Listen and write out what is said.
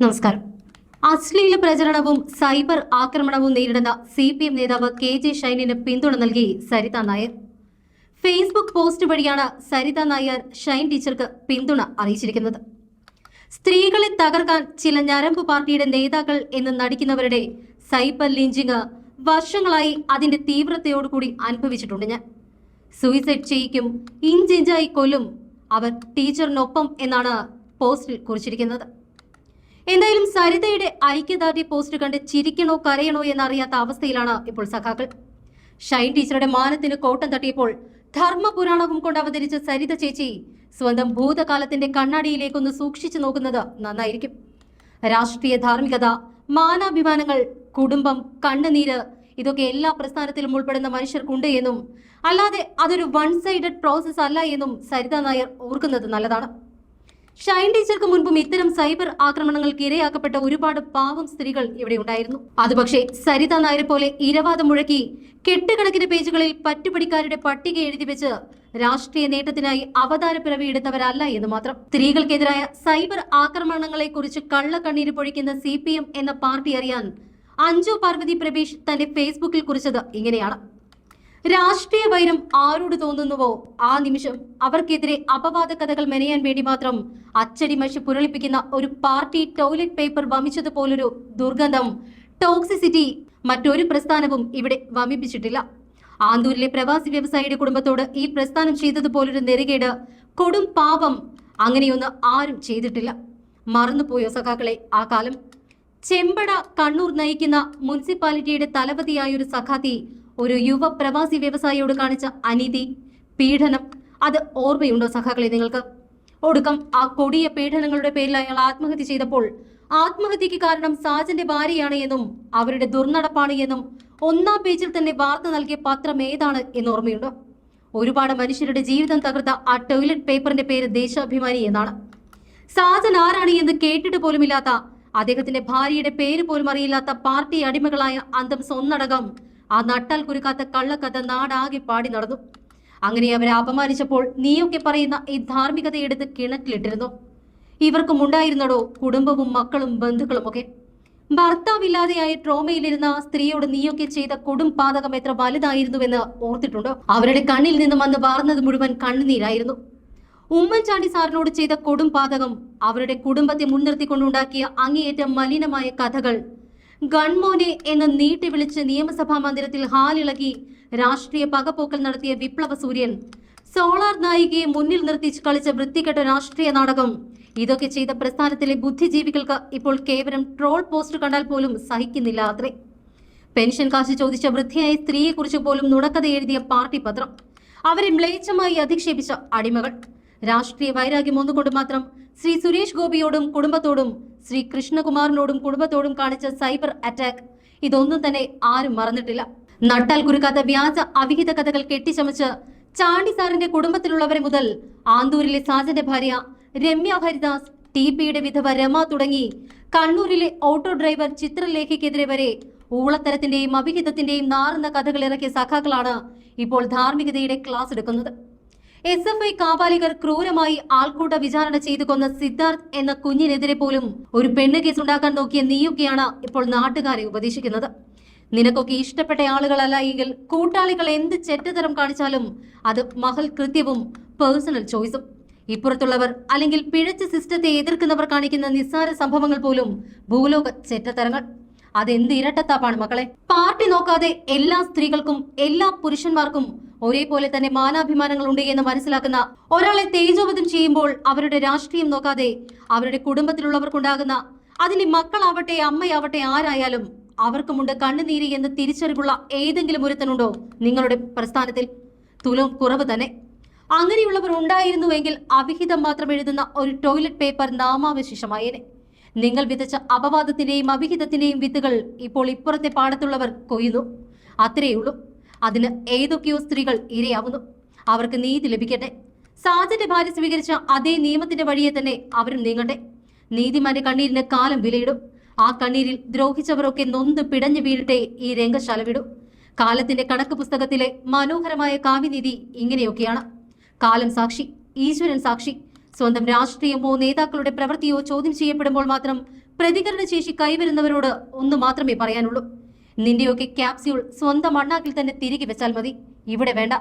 നമസ്കാരം. അശ്ലീല പ്രചരണവും സൈബർ ആക്രമണവും നേരിടുന്ന സി പി എം നേതാവ് കെ ജെ ഷൈനിന് പിന്തുണ നൽകി സരിത നായർ. ഫേസ്ബുക്ക് പോസ്റ്റ് വഴിയാണ് സരിത നായർ ഷൈൻ ടീച്ചർക്ക് പിന്തുണ അറിയിച്ചിരിക്കുന്നത്. സ്ത്രീകളെ തകർക്കാൻ ചില ഞരമ്പ് പാർട്ടിയുടെ നേതാക്കൾ എന്ന് നടിക്കുന്നവരുടെ സൈബർ ലിഞ്ചിങ് വർഷങ്ങളായി അതിന്റെ തീവ്രതയോടുകൂടി അനുഭവിച്ചിട്ടുണ്ട് ഞാൻ. സൂയിസൈഡ് ചെയ്യിക്കും ഇഞ്ചിഞ്ചായി കൊല്ലും അവർ ടീച്ചറിനൊപ്പം എന്നാണ് പോസ്റ്റിൽ കുറിച്ചിരിക്കുന്നത്. എന്തായാലും സരിതയുടെ ഐക്യദാർഢ്യ പോസ്റ്റ് കണ്ട് ചിരിക്കണോ കരയണോ എന്നറിയാത്ത അവസ്ഥയിലാണ് ഇപ്പോൾ സഖാക്കൾ. ഷൈൻ ടീച്ചറുടെ മാനത്തിന് കോട്ടം തട്ടിയപ്പോൾ ധർമ്മപുരാണവും കൊണ്ട് അവതരിച്ച സരിത ചേച്ചി സ്വന്തം ഭൂതകാലത്തിന്റെ കണ്ണാടിയിലേക്കൊന്ന് സൂക്ഷിച്ചു നോക്കുന്നത് നന്നായിരിക്കും. രാഷ്ട്രീയ ധാർമ്മികത മാനാഭിമാനങ്ങൾ കുടുംബം കണ്ണുനീര് ഇതൊക്കെ എല്ലാ പ്രസ്ഥാനത്തിലും ഉൾപ്പെടുന്ന മനുഷ്യർക്കുണ്ട് എന്നും അല്ലാതെ അതൊരു വൺ സൈഡഡ് പ്രോസസ് അല്ല എന്നും സരിത നായർ ഓർക്കുന്നത് നല്ലതാണ്. ഷൈൻ ടീച്ചർക്ക് മുൻപും ഇത്തരം സൈബർ ആക്രമണങ്ങൾക്ക് ഇരയാക്കപ്പെട്ട ഒരുപാട് പാവം സ്ത്രീകൾ ഇവിടെ ഉണ്ടായിരുന്നു. അതുപക്ഷെ സരിത നായരെ പോലെ ഇരവാദം മുഴക്കി കെട്ടുകണക്കിന് പേജുകളിൽ പറ്റുപിടിക്കാരുടെ പട്ടിക എഴുതി വെച്ച് രാഷ്ട്രീയ നേട്ടത്തിനായി അവതാര പിറവിയെടുത്തവരല്ല എന്ന് മാത്രം. സ്ത്രീകൾക്കെതിരായ സൈബർ ആക്രമണങ്ങളെ കുറിച്ച് കള്ളക്കണ്ണീര് പൊഴിക്കുന്ന സി എന്ന പാർട്ടി അറിയാൻ അഞ്ജു പാർവതി പ്രവേശ് തന്റെ ഫേസ്ബുക്കിൽ കുറിച്ചത് ഇങ്ങനെയാണ്. രാഷ്ട്രീയ വൈരം ആരോട് തോന്നുന്നുവോ? ആ നിമിഷം അവർക്കെതിരെ അപവാദ കഥകൾ മെനയാൻ വേണ്ടി മാത്രം അച്ചടി മഷി പുരളിപ്പിക്കുന്ന ഒരു പാർട്ടി ടോയ്ലറ്റ് പേപ്പർ വമിച്ചതുപോലൊരു ദുർഗന്ധം ടോക്സിസിറ്റി മറ്റൊരു പ്രസ്ഥാനവും ഇവിടെ വമിപ്പിച്ചിട്ടില്ല. ആന്തൂരിലെ പ്രവാസി വ്യവസായിയുടെ കുടുംബത്തോട് ഈ പ്രസ്ഥാനം ചെയ്തതുപോലൊരു നെറുകേട് കൊടും പാപം അങ്ങനെയൊന്നും ആരും ചെയ്തിട്ടില്ല. മറന്നുപോയോ സഖാക്കളെ ആ കാലം? ചെമ്പട കണ്ണൂർ നയിക്കുന്ന മുനിസിപ്പാലിറ്റിയുടെ തലവതിയായ ഒരു സഖാത്തി ഒരു യുവ പ്രവാസി വ്യവസായിയോട് കാണിച്ച അനീതി പീഡനം അത് ഓർമ്മയുണ്ടോ സഖാക്കളെ നിങ്ങൾക്ക്? ഒടുക്കം ആ കൊടിയ പീഡനങ്ങളുടെ പേരിൽ അയാൾ ആത്മഹത്യ ചെയ്തപ്പോൾ ആത്മഹത്യക്ക് കാരണം സാജന്റെ ഭാര്യയാണ് എന്നും അവരുടെ ദുർനടപ്പാണ് എന്നും ഒന്നാം പേജിൽ തന്നെ വാർത്ത നൽകിയ പത്രം ഏതാണ് എന്ന് ഓർമ്മയുണ്ടോ? ഒരുപാട് മനുഷ്യരുടെ ജീവിതം തകർത്ത ആ ടോയ്ലറ്റ് പേപ്പറിന്റെ പേര് ദേശാഭിമാനി എന്നാണ്. സാജൻ ആരാണ് എന്ന് കേട്ടിട്ട് പോലുമില്ലാത്ത അദ്ദേഹത്തിന്റെ ഭാര്യയുടെ പേര് പോലും അറിയില്ലാത്ത പാർട്ടി അടിമകളായ അന്തം സ്വന്നടകം ആ നട്ടാൽ കുരുക്കാത്ത കള്ളക്കഥ നാടാകെ പാടി നടന്നു. അങ്ങനെ അവരെ അപമാനിച്ചപ്പോൾ നീയൊക്കെ പറയുന്ന ഈ ധാർമ്മികത എടുത്ത് കിണറ്റിലിട്ടിരുന്നു. ഇവർക്കും ഉണ്ടായിരുന്നടോ കുടുംബവും മക്കളും ബന്ധുക്കളും ഒക്കെ? ഭർത്താവില്ലാതെയായി ട്രോമയിലിരുന്ന ആ സ്ത്രീയോട് നീയൊക്കെ ചെയ്ത കൊടും പാതകം എത്ര വലുതായിരുന്നുവെന്ന് ഓർത്തിട്ടുണ്ടോ? അവരുടെ കണ്ണിൽ നിന്നും അന്ന് വാർന്നത് മുഴുവൻ കണ്ണുനീരായിരുന്നു. ഉമ്മൻചാണ്ടി സാറിനോട് ചെയ്ത കൊടും പാതകം അവരുടെ കുടുംബത്തെ മുൻനിർത്തിക്കൊണ്ടുണ്ടാക്കിയ അങ്ങേയറ്റം മലിനമായ കഥകൾ ഗൺമോനെ എന്ന് നീട്ടി വിളിച്ച് നിയമസഭാ മന്ദിരത്തിൽ ഹാലിളകി രാഷ്ട്രീയ പകപോക്കൽ നടത്തിയ വിപ്ലവ സൂര്യൻ. സോളാർ നായികയെ മുന്നിൽ നിർത്തി കളിച്ച വൃത്തികെട്ട രാഷ്ട്രീയ നാടകം. ഇതൊക്കെ ചെയ്ത പ്രസ്ഥാനത്തിലെ ബുദ്ധിജീവികൾക്ക് ഇപ്പോൾ കേവലം ട്രോൾ പോസ്റ്റ് കണ്ടാൽ പോലും സഹിക്കുന്നില്ല അത്രേ. പെൻഷൻ കാശ് ചോദിച്ച വൃദ്ധയായ സ്ത്രീയെക്കുറിച്ച് പോലും നുണക്കഥ എഴുതിയ പാർട്ടി പത്രം. അവരെ മ്ലേച്ഛമായി അധിക്ഷേപിച്ച അടിമകൾ. രാഷ്ട്രീയ വൈരാഗ്യം ഒന്നുകൊണ്ട് മാത്രം ശ്രീ സുരേഷ് ഗോപിയോടും കുടുംബത്തോടും ശ്രീ കൃഷ്ണകുമാറിനോടും കുടുംബത്തോടും കാണിച്ച സൈബർ അറ്റാക്ക്. ഇതൊന്നും തന്നെ ആരും മറന്നിട്ടില്ല. നട്ടാൽ കുരുക്കാത്ത വ്യാജ അവിഹിത കഥകൾ കെട്ടിച്ചമച്ച് ചാണ്ടി സാറിന്റെ കുടുംബത്തിലുള്ളവരെ മുതൽ ആന്തൂരിലെ സാജന്റെ ഭാര്യ രമ്യ ഹരിദാസ് ടി പിയുടെ വിധവ രമ തുടങ്ങി കണ്ണൂരിലെ ഓട്ടോ ഡ്രൈവർ ചിത്രലേഖയ്ക്കെതിരെ വരെ ഊളത്തരത്തിന്റെയും അവിഹിതത്തിന്റെയും നാറുന്ന കഥകൾ ഇറക്കിയ സഖാക്കളാണ് ഇപ്പോൾ ധാർമ്മികതയുടെ ക്ലാസ് എടുക്കുന്നത്. എസ് എഫ് ഐ കാപാലികർ ക്രൂരമായി ആൾക്കൂട്ട വിചാരണ ചെയ്തു കൊന്ന സിദ്ധാർത്ഥ് എന്ന കുഞ്ഞിനെതിരെ പോലും ഒരു പെണ്ണ് കേസ് ഉണ്ടാക്കാൻ നോക്കിയ നീയൊക്കെയാണ് ഇപ്പോൾ നാട്ടുകാരെ ഉപദേശിക്കുന്നത്. നിനക്കൊക്കെ ഇഷ്ടപ്പെട്ട ആളുകളല്ല എങ്കിൽ കൂട്ടാളികൾ എന്ത് ചെറ്റതരം കാണിച്ചാലും അത് മഹൽ കൃത്യവും പേഴ്സണൽ ചോയ്സും. ഇപ്പുറത്തുള്ളവർ അല്ലെങ്കിൽ പിഴച്ച സിസ്റ്റത്തെ എതിർക്കുന്നവർ കാണിക്കുന്ന നിസ്സാര സംഭവങ്ങൾ പോലും ഭൂലോക ചെറ്റത്തരങ്ങൾ അതെന്ത് ഇരട്ടത്താപ്പാണ് മക്കളെ? പാർട്ടി നോക്കാതെ എല്ലാ സ്ത്രീകൾക്കും എല്ലാ പുരുഷന്മാർക്കും ഒരേപോലെ തന്നെ മാനാഭിമാനങ്ങൾ ഉണ്ട് എന്ന് മനസ്സിലാക്കുന്ന ഒരാളെ തേജോവധം ചെയ്യുമ്പോൾ അവരുടെ രാഷ്ട്രീയം നോക്കാതെ അവരുടെ കുടുംബത്തിലുള്ളവർക്കുണ്ടാകുന്ന അതിന്റെ മക്കളാവട്ടെ അമ്മയാവട്ടെ ആരായാലും അവർക്കുമുണ്ട് കണ്ണുനീര് എന്ന് തിരിച്ചറിവുള്ള ഏതെങ്കിലും ഒരുത്തനുണ്ടോ നിങ്ങളുടെ പ്രസ്ഥാനത്തിൽ? തുലവും കുറവ് തന്നെ. അങ്ങനെയുള്ളവർ ഉണ്ടായിരുന്നുവെങ്കിൽ അവിഹിതം മാത്രം എഴുതുന്ന ഒരു ടോയ്ലറ്റ് പേപ്പർ നാമാവശേഷമായേനെ. നിങ്ങൾ വിതച്ച അപവാദത്തിന്റെയും അവിഹിതത്തിന്റെയും വിത്തുകൾ ഇപ്പോൾ ഇപ്പുറത്തെ പാടത്തുള്ളവർ കൊയ്യുന്നു. അത്രയുള്ളൂ അതിന് ഏതൊക്കെയോ സ്ത്രീകൾ ഇരയാവുന്നു. അവർക്ക് നീതി ലഭിക്കട്ടെ. സാജന്റെ ഭാര്യ സ്വീകരിച്ച അതേ നിയമത്തിന്റെ വഴിയെ തന്നെ അവരും നീങ്ങട്ടെ. നീതിമാന്റെ കണ്ണീരിന് കാലം വിലയിടും. ആ കണ്ണീരിൽ ദ്രോഹിച്ചവരൊക്കെ നൊന്ത് പിടഞ്ഞു വീഴട്ടെ ഈ രംഗശാല വിടും. കാലത്തിന്റെ കണക്ക് പുസ്തകത്തിലെ മനോഹരമായ കാവ്യനീതി ഇങ്ങനെയൊക്കെയാണ്. കാലം സാക്ഷി ഈശ്വരൻ സാക്ഷി. സ്വന്തം രാഷ്ട്രീയമോ നേതാക്കളുടെ പ്രവൃത്തിയോ ചോദ്യം ചെയ്യപ്പെടുമ്പോൾ മാത്രം പ്രതികരണശേഷി കൈവരുന്നവരോട് ഒന്ന് മാത്രമേ പറയാനുള്ളൂ. നിന്റെയൊക്കെ ക്യാപ്സ്യൂൾ സ്വന്തം മണ്ണാക്കിൽ തന്നെ തിരികെ വെച്ചാൽ മതി. ഇവിടെ വേണ്ട